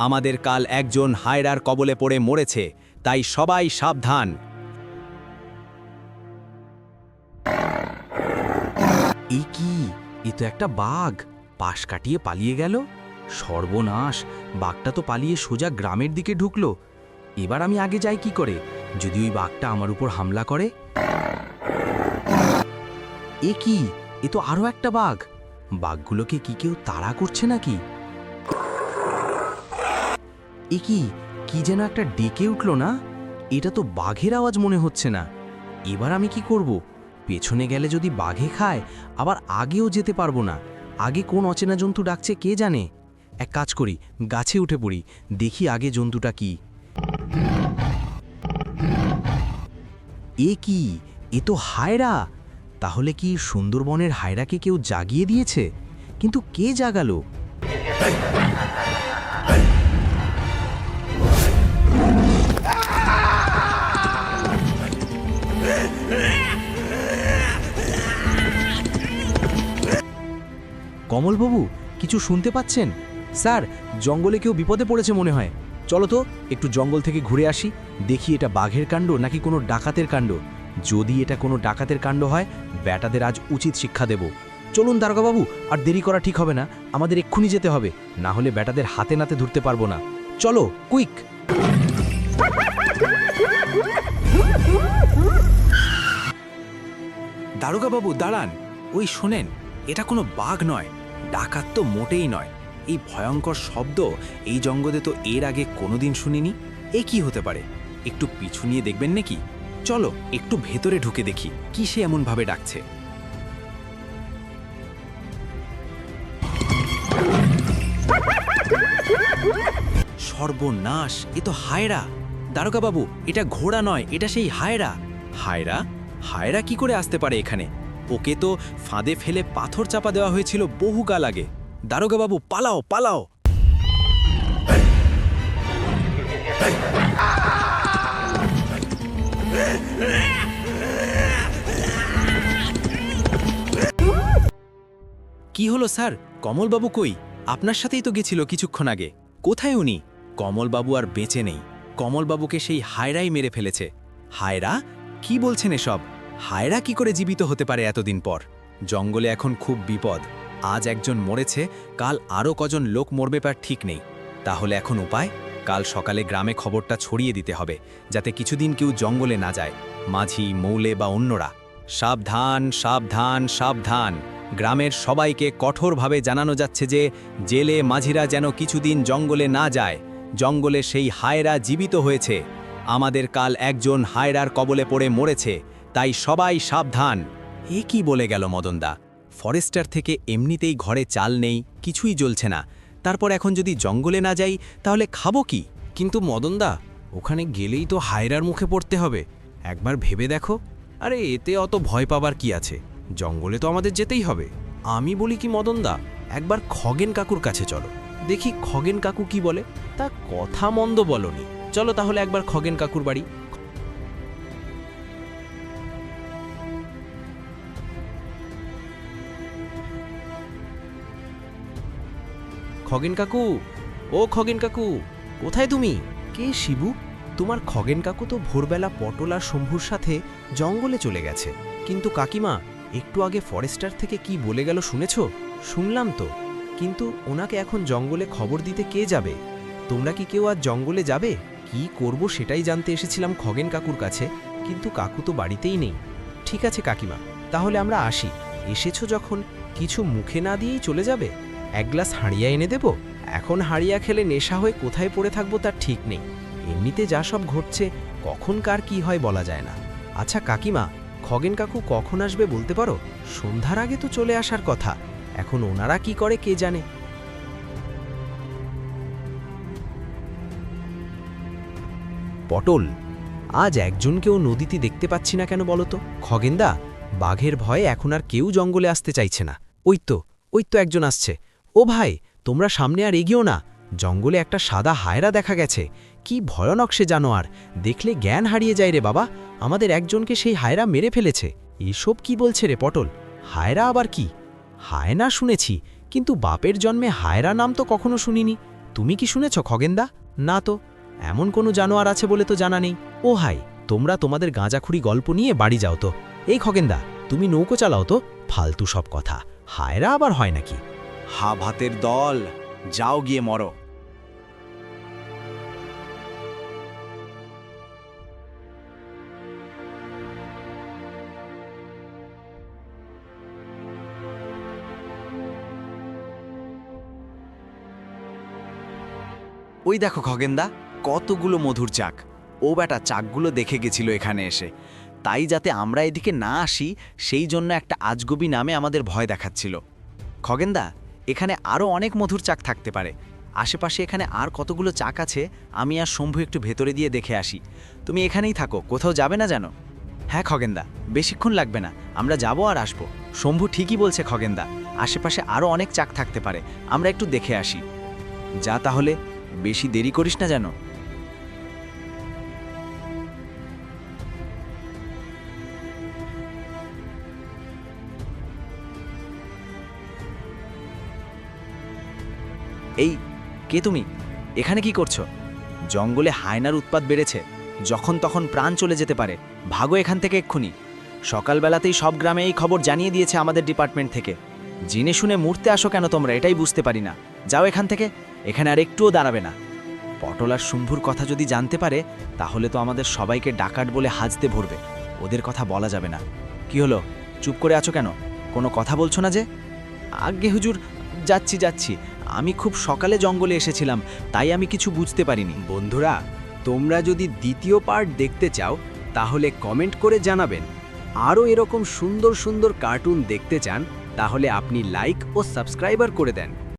আমাদের কাল একজন হায়রার কবলে পড়ে মরেছে, তাই সবাই সাবধান। এই কি? এ তো একটা বাঘ। পাশ কাটিয়ে পালিয়ে গেল? সর্বনাশ! বাঘটা তো পালিয়ে সোজা গ্রামের দিকে ঢুকলো। এবার আমি আগে যাই কি করে? যদি ওই বাঘটা আমার উপর হামলা করে? এ কি? এ তো আরও একটা বাঘ। বাঘগুলোকে কি কেউ তাড়া করছে নাকি? এ কি কি যেন একটা ডেকে উঠল না? এটা তো বাঘের আওয়াজ মনে হচ্ছে না। এবার আমি কি করব? পেছনে গেলে যদি বাঘে খায়, আবার আগেও যেতে পারব না। আগে কোন অচেনা জন্তু ডাকছে কে জানে? এক কাজ করি, গাছে উঠে পড়ি, দেখি আগে জন্তুটা কি। এ কি? এ তো হায়রা! তাহলে কি সুন্দরবনের হায়রাকে কেউ জাগিয়ে দিয়েছে? কিন্তু কে জাগালো? কমলবাবু, কিছু শুনতে পাচ্ছেন? স্যার, জঙ্গলে কেউ বিপদে পড়েছে মনে হয়। চলো তো, একটু জঙ্গল থেকে ঘুরে আসি, দেখি এটা বাঘের কাণ্ড নাকি কোনো ডাকাতের কাণ্ড। যদি এটা কোনো ডাকাতের কাণ্ড হয়, ব্যাটাদের আজ উচিত শিক্ষা দেব। চলুন দারোগাবাবু, আর দেরি করা ঠিক হবে না, আমাদের এক্ষুনি যেতে হবে, না হলে ব্যাটাদের হাতে নাতে ধরতে পারব না। চলো, কুইক! দারোগাবাবু, দাঁড়ান। ওই শোনেন, এটা কোনো বাঘ নয়। ডাকাত তো মোটেই নয়। এই ভয়ঙ্কর শব্দ এই জঙ্গলে তো এর আগে কোনোদিন শুনিনি। এ কি হতে পারে? একটু পিছু নিয়ে দেখবেন নাকি? চলো, একটু ভেতরে ঢুকে দেখি কি সে এমনভাবে ডাকছে। সর্বনাশ, এ তো হায়রা। দারোগাবাবু, এটা ঘোড়া নয়, এটা সেই হায়রা। হায়রা? হায়রা কি করে আসতে পারে এখানে? ওকে তো ফাঁদে ফেলে পাথর চাপা দেওয়া হয়েছিল বহুকাল আগে। দারোগাবাবু, পালাও পালাও। কি হলো স্যার? কমলবাবু কই? আপনার সাথেই তো গেছিল কিছুক্ষণ আগে। কোথায় উনি? কমলবাবু আর বেঁচে নেই। কমলবাবুকে সেই হায়রাই মেরে ফেলেছে। হায়রা? কি বলছেন এসব? হায়রা কি করে জীবিত হতে পারে এতদিন পর? জঙ্গলে এখন খুব বিপদ। আজ একজন মরেছে, কাল আরও কজন লোক মরবে পার ঠিক নেই। তাহলে এখন উপায়? কাল সকালে গ্রামে খবরটা ছড়িয়ে দিতে হবে, যাতে কিছুদিন কেউ জঙ্গলে না যায়। মাঝি, মৌলে বা অন্যরা, সাবধান সাবধান সাবধান। গ্রামের সবাইকে কঠোরভাবে জানানো যাচ্ছে যে, জেলে মাঝিরা যেন কিছুদিন জঙ্গলে না যায়। জঙ্গলে সেই হায়রা জীবিত হয়েছে। আমাদের কাল একজন হায়রার কবলে পড়ে মরেছে। তাই সবাই সাবধান। এ কি বলে গেল মদনদা? ফরেস্টার থেকে এমনিতেই ঘরে চাল নেই, কিছুই জ্বলছে না। তারপর এখন যদি জঙ্গলে না যাই, তাহলে খাব কি? কিন্তু মদনদা, ওখানে গেলেই তো হায়রার মুখে পড়তে হবে। একবার ভেবে দেখো। আরে, এতে অত ভয় পাবার কি আছে? জঙ্গলে তো আমাদের যেতেই হবে। আমি বলি কি মদনদা, একবার খগেন কাকুর কাছে চলো। দেখি খগেন কাকু কি বলে? তা কথা মন্দ বলনি। চলো তাহলে একবার খগেন কাকুর বাড়ি। খগেন কাকু? ও খগেন কাকু, কোথায় তুমি? কে শিবু? তোমার খগেন কাকু তো ভোরবেলা পটল আর শম্ভুর সাথে জঙ্গলে চলে গেছে। কিন্তু কাকিমা, একটু আগে ফরেস্টার থেকে কি বলে গেল শুনেছ? শুনলাম তো। কিন্তু ওনাকে এখন জঙ্গলে খবর দিতে কে যাবে? তোমরা কি কেউ আজ জঙ্গলে যাবে? কি করব সেটাই জানতে এসেছিলাম খগেন কাকুর কাছে, কিন্তু কাকু তো বাড়িতেই নেই। ঠিক আছে কাকিমা, তাহলে আমরা আসি। এসেছ যখন, কিছু মুখে না দিয়েই চলে যাবে? এক গ্লাস হাঁড়িয়া এনে দেব? এখন হাঁড়িয়া খেলে নেশা হয়ে কোথায় পড়ে থাকব তার ঠিক নেই। এমনিতে যা সব ঘটছে, কখন কার কি হয় বলা যায় না। আচ্ছা কাকিমা, খগেন কাকু কখন আসবে বলতে পারো? সন্ধ্যার আগে তো চলে আসার কথা। এখন ওনারা কি করে কে জানে? পটল, আজ একজনকেও নদীতে দেখতে পাচ্ছি না কেন বলো তো? খগেন্দা, বাঘের ভয়ে এখন আর কেউ জঙ্গলে আসতে চাইছে না। ওই তো ওই তো একজন আসছে। ও ভাই, তোমরা সামনে আর এগিয়েও না। জঙ্গলে একটা সাদা হায়রা দেখা গেছে। কি ভয়ানক সে জানোয়ার। দেখলে জ্ঞান হারিয়ে যায় রে বাবা। আমাদের একজনকে সেই হায়রা মেরে ফেলেছে। এসব কি বলছে রে পটল? হায়রা আবার কি? হায়না শুনেছি, কিন্তু বাপের জন্মে হায়রা নাম তো কখনো শুনিনি। তুমি কি শুনেছ খগেন্দা? না তো। এমন কোনো জানোয়ার আছে বলে তো জানা নেই। ও হাই, তোমরা তোমাদের গাঁজাখুরি গল্প নিয়ে বাড়ি যাও তো। এই খগেন্দা, তুমি নৌকো চালাও তো। ফালতু সব কথা। হায়রা আবার হয় নাকি? হা ভাতের দল, যাও গিয়ে মরো। ওই দেখো খগেন্দা, কতগুলো মধুর চাক। ও বেটা চাকগুলো দেখে গেছিল এখানে এসে। তাই যাতে আমরা এদিকে না আসি, সেই জন্য একটা আজগবি নামে আমাদের ভয় দেখাচ্ছিল। খগেন্দা এখানে আরও অনেক মধুর চাক থাকতে পারে। আশেপাশে এখানে আর কতগুলো চাক আছে, আমি আর শম্ভু একটু ভেতরে দিয়ে দেখে আসি। তুমি এখানেই থাকো, কোথাও যাবে না জানো হ্যাঁ খগেন্দা, বেশিক্ষণ লাগবে না, আমরা যাব আর আসব। শম্ভু ঠিকই বলছে, খগেন্দা, আশেপাশে আরও অনেক চাক থাকতে পারে, আমরা একটু দেখে আসি। যা তাহলে, বেশি দেরি করিস না যেন? এই, কে তুমি? এখানে কি করছ? জঙ্গলে হায়নার উৎপাত বেড়েছে। যখন তখন প্রাণ চলে যেতে পারে। ভাগো এখান থেকে এক্ষুনি। সকালবেলাতেই সব গ্রামে এই খবর জানিয়ে দিয়েছে আমাদের ডিপার্টমেন্ট থেকে। জেনে শুনে মরতে আসো কেন তোমরা এটাই বুঝতে পারি না। যাও এখান থেকে। এখানে আর একটুও দাঁড়াবে না। পটল আর শুম্ভুর কথা যদি জানতে পারে, তাহলে তো আমাদের সবাইকে ডাকাত বলে হাজতে ভরবে। ওদের কথা বলা যাবে না। কি হলো? চুপ করে আছো কেন? কোনো কথা বলছো না যে? আজ্ঞে হুজুর, যাচ্ছি যাচ্ছি। আমি খুব সকালে জঙ্গলে এসেছিলাম, তাই আমি কিছু বুঝতে পারিনি। বন্ধুরা, তোমরা যদি দ্বিতীয় পার্ট দেখতে চাও, তাহলে কমেন্ট করে জানাবেন। আরও এরকম সুন্দর সুন্দর কার্টুন দেখতে চান, তাহলে আপনি লাইক ও সাবস্ক্রাইবার করে দেন।